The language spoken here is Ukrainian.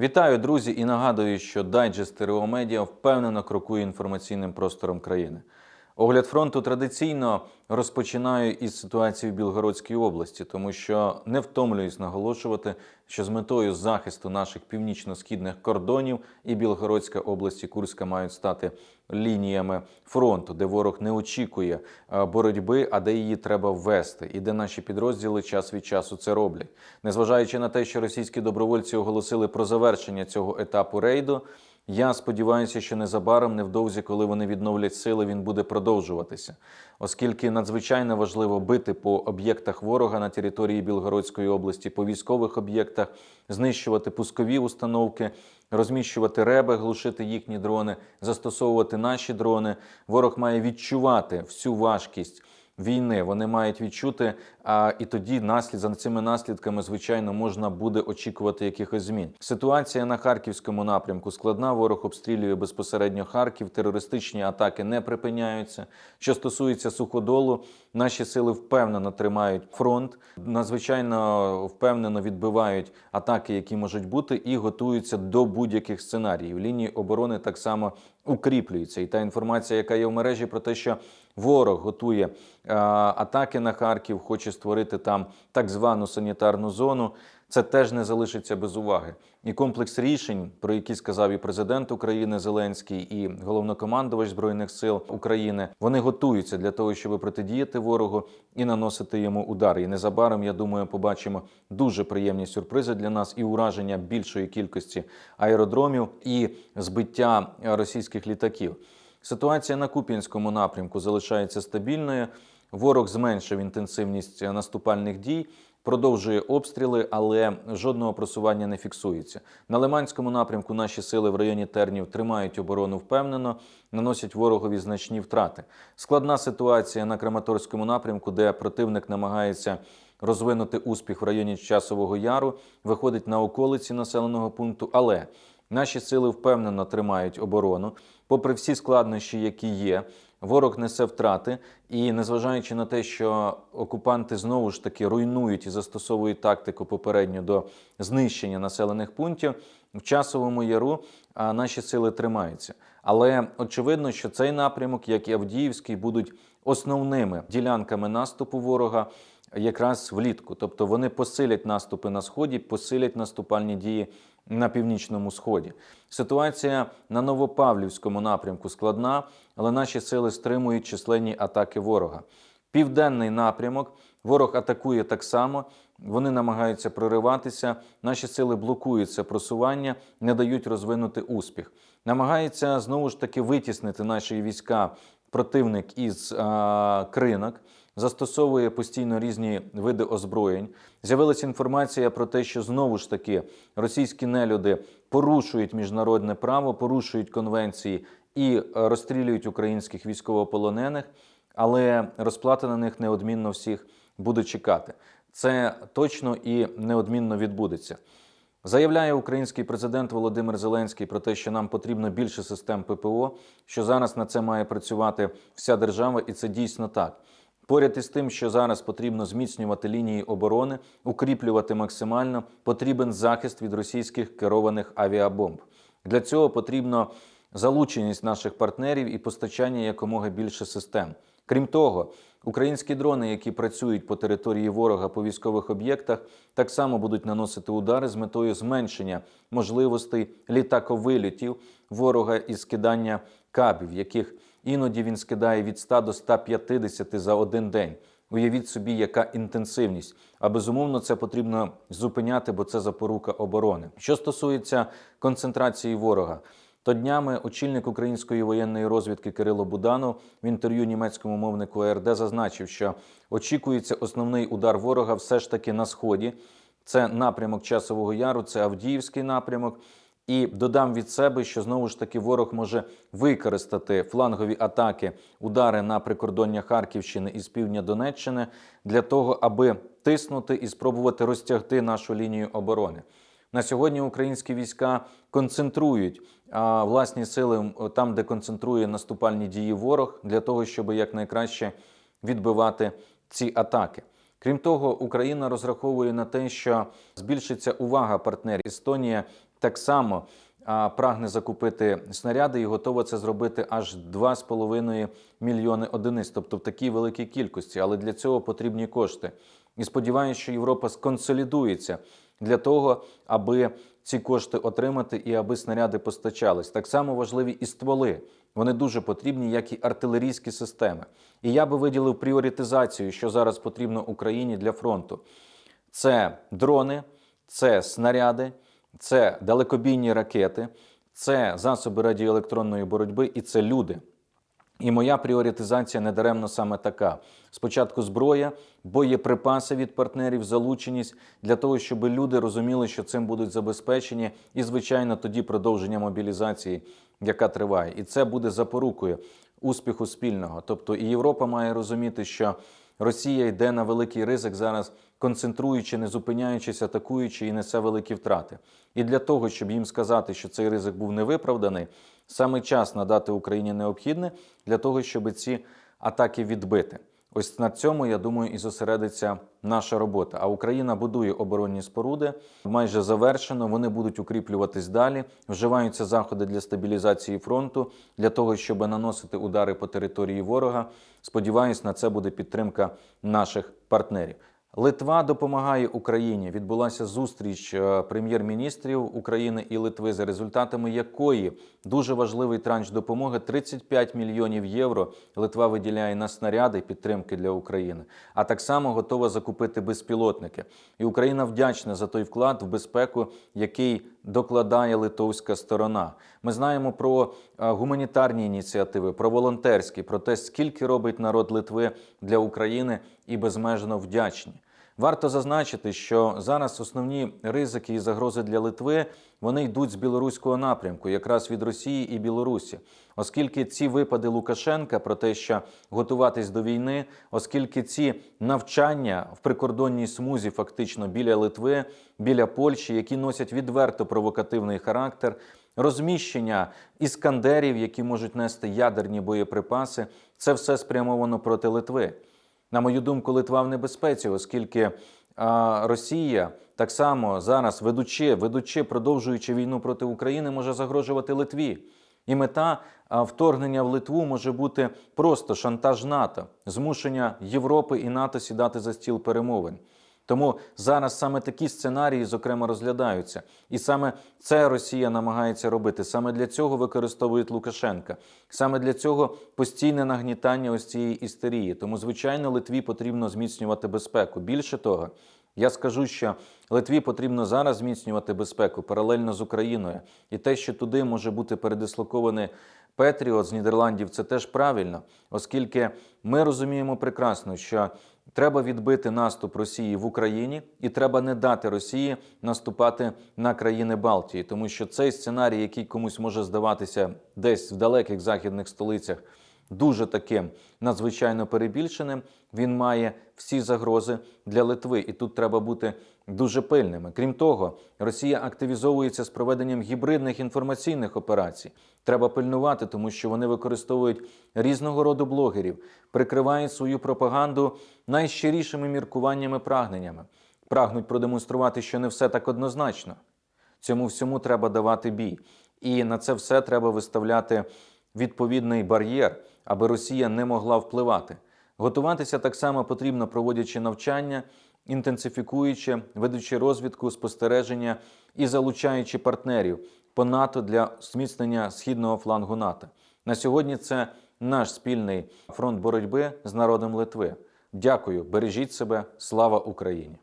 Вітаю, друзі, і нагадую, що дайджест ТРО Медіа впевнено крокує інформаційним простором країни. Огляд фронту традиційно розпочинаю із ситуації в Білгородській області, тому що не втомлююсь наголошувати, що з метою захисту наших північно-східних кордонів і Білгородська область і Курська мають стати лініями фронту, де ворог не очікує е, боротьби, а де її треба ввести, і де наші підрозділи час від часу це роблять. Незважаючи на те, що російські добровольці оголосили про завершення цього етапу рейду. Я сподіваюся, що незабаром, невдовзі, коли вони відновлять сили, він буде продовжуватися, оскільки надзвичайно важливо бити по об'єктах ворога на території Білгородської області, по військових об'єктах, знищувати пускові установки, розміщувати реби, глушити їхні дрони, застосовувати наші дрони. Ворог має відчувати всю важкість. Війни вони мають відчути, а і тоді наслід за цими наслідками, звичайно, можна буде очікувати якихось змін. Ситуація на харківському напрямку складна. Ворог обстрілює безпосередньо Харків. Терористичні атаки не припиняються. Що стосується суходолу, наші сили впевнено тримають фронт, надзвичайно впевнено відбивають атаки, які можуть бути, і готуються до будь-яких сценаріїв. Лінії оборони так само укріплюються. І та інформація, яка є в мережі, про те, що ворог готує е, атаки на Харків, хоче створити там так звану санітарну зону. Це теж не залишиться без уваги. І комплекс рішень, про які сказав і президент України Зеленський, і головнокомандувач збройних сил України, вони готуються для того, щоб протидіяти ворогу і наносити йому удари. І незабаром я думаю, побачимо дуже приємні сюрпризи для нас і ураження більшої кількості аеродромів і збиття російських літаків. Ситуація на Куп'янському напрямку залишається стабільною. Ворог зменшив інтенсивність наступальних дій, продовжує обстріли, але жодного просування не фіксується. На Лиманському напрямку наші сили в районі Тернів тримають оборону впевнено, наносять ворогові значні втрати. Складна ситуація на Краматорському напрямку, де противник намагається розвинути успіх в районі Часового Яру, виходить на околиці населеного пункту, але Наші сили впевнено тримають оборону, попри всі складнощі, які є. Ворог несе втрати, і незважаючи на те, що окупанти знову ж таки руйнують і застосовують тактику попередньо до знищення населених пунктів, в часовому яру наші сили тримаються. Але очевидно, що цей напрямок, як і Авдіївський, будуть основними ділянками наступу ворога. Якраз влітку, тобто вони посилять наступи на сході, посилять наступальні дії на північному сході. Ситуація на Новопавлівському напрямку складна, але наші сили стримують численні атаки ворога. Південний напрямок ворог атакує так само. Вони намагаються прориватися. Наші сили блокують це просування, не дають розвинути успіх. Намагаються знову ж таки витіснити наші війська противник із а, кринок застосовує постійно різні види озброєнь. З'явилася інформація про те, що знову ж таки російські нелюди порушують міжнародне право, порушують конвенції і е, розстрілюють українських військовополонених, але розплата на них неодмінно всіх буде чекати. Це точно і неодмінно відбудеться. Заявляє український президент Володимир Зеленський про те, що нам потрібно більше систем ППО, що зараз на це має працювати вся держава, і це дійсно так. Поряд із тим, що зараз потрібно зміцнювати лінії оборони, укріплювати максимально, потрібен захист від російських керованих авіабомб. Для цього потрібно залученість наших партнерів і постачання якомога більше систем. Крім того, українські дрони, які працюють по території ворога по військових об'єктах, так само будуть наносити удари з метою зменшення можливостей літаковилітів ворога і скидання кабів, яких іноді він скидає від 100 до 150 за один день. Уявіть собі, яка інтенсивність. А безумовно, це потрібно зупиняти, бо це запорука оборони. Що стосується концентрації ворога. То днями очільник української воєнної розвідки Кирило Буданов в інтерв'ю німецькому мовнику АРД зазначив, що очікується основний удар ворога все ж таки на сході. Це напрямок Часового Яру, це Авдіївський напрямок. І додам від себе, що знову ж таки ворог може використати флангові атаки, удари на прикордоння Харківщини і з півдня Донеччини для того, аби тиснути і спробувати розтягти нашу лінію оборони. На сьогодні українські війська концентрують власні сили там, де концентрує наступальні дії ворог, для того, щоб якнайкраще відбивати ці атаки. Крім того, Україна розраховує на те, що збільшиться увага партнерів. Естонія так само прагне закупити снаряди і готова це зробити аж 2,5 мільйони одиниць, тобто в такій великій кількості. Але для цього потрібні кошти. І сподіваюся, що Європа сконсолідується для того, аби ці кошти отримати і аби снаряди постачались. Так само важливі і стволи. Вони дуже потрібні, як і артилерійські системи. І я би виділив пріоритизацію, що зараз потрібно Україні для фронту. Це дрони, це снаряди, це далекобійні ракети, це засоби радіоелектронної боротьби і це люди. І моя пріоритизація недаремно саме така: спочатку зброя, боєприпаси від партнерів, залученість для того, щоб люди розуміли, що цим будуть забезпечені, і звичайно, тоді продовження мобілізації, яка триває, і це буде запорукою успіху спільного. Тобто, і Європа має розуміти, що Росія йде на великий ризик зараз, концентруючи, не зупиняючись, атакуючи і несе великі втрати. І для того, щоб їм сказати, що цей ризик був невиправданий, саме час надати Україні необхідне для того, щоб ці атаки відбити. Ось на цьому, я думаю, і зосередиться наша робота. А Україна будує оборонні споруди, майже завершено. Вони будуть укріплюватись далі. Вживаються заходи для стабілізації фронту, для того, щоб наносити удари по території ворога. Сподіваюсь, на це буде підтримка наших партнерів. Литва допомагає Україні. Відбулася зустріч е, прем'єр-міністрів України і Литви, за результатами якої дуже важливий транш допомоги 35 мільйонів євро. Литва виділяє на снаряди підтримки для України, а так само готова закупити безпілотники. І Україна вдячна за той вклад в безпеку, який докладає литовська сторона. Ми знаємо про е, гуманітарні ініціативи, про волонтерські, про те, скільки робить народ Литви для України, і безмежно вдячні. Варто зазначити, що зараз основні ризики і загрози для Литви вони йдуть з білоруського напрямку, якраз від Росії і Білорусі, оскільки ці випади Лукашенка про те, що готуватись до війни, оскільки ці навчання в прикордонній смузі, фактично біля Литви, біля Польщі, які носять відверто провокативний характер. Розміщення іскандерів, які можуть нести ядерні боєприпаси, це все спрямовано проти Литви. На мою думку, Литва в небезпеці, оскільки а, Росія так само зараз, ведучи, ведучи, продовжуючи війну проти України, може загрожувати Литві. І мета вторгнення в Литву може бути просто шантаж НАТО, змушення Європи і НАТО сідати за стіл перемовин. Тому зараз саме такі сценарії, зокрема, розглядаються, і саме це Росія намагається робити. Саме для цього використовують Лукашенка. Саме для цього постійне нагнітання ось цієї істерії. Тому, звичайно, Литві потрібно зміцнювати безпеку. Більше того, я скажу, що Литві потрібно зараз зміцнювати безпеку паралельно з Україною, і те, що туди може бути передислокований Петріот з Нідерландів, це теж правильно, оскільки ми розуміємо прекрасно, що треба відбити наступ Росії в Україні, і треба не дати Росії наступати на країни Балтії, тому що цей сценарій, який комусь може здаватися десь в далеких західних столицях. Дуже таким надзвичайно перебільшеним, він має всі загрози для Литви, і тут треба бути дуже пильними. Крім того, Росія активізовується з проведенням гібридних інформаційних операцій. Треба пильнувати, тому що вони використовують різного роду блогерів, прикривають свою пропаганду найщирішими міркуваннями, прагненнями, прагнуть продемонструвати, що не все так однозначно. Цьому всьому треба давати бій, і на це все треба виставляти відповідний бар'єр, аби Росія не могла впливати. Готуватися так само потрібно, проводячи навчання, інтенсифікуючи, ведучи розвідку, спостереження і залучаючи партнерів по НАТО для зміцнення східного флангу НАТО. На сьогодні це наш спільний фронт боротьби з народом Литви. Дякую, бережіть себе, слава Україні!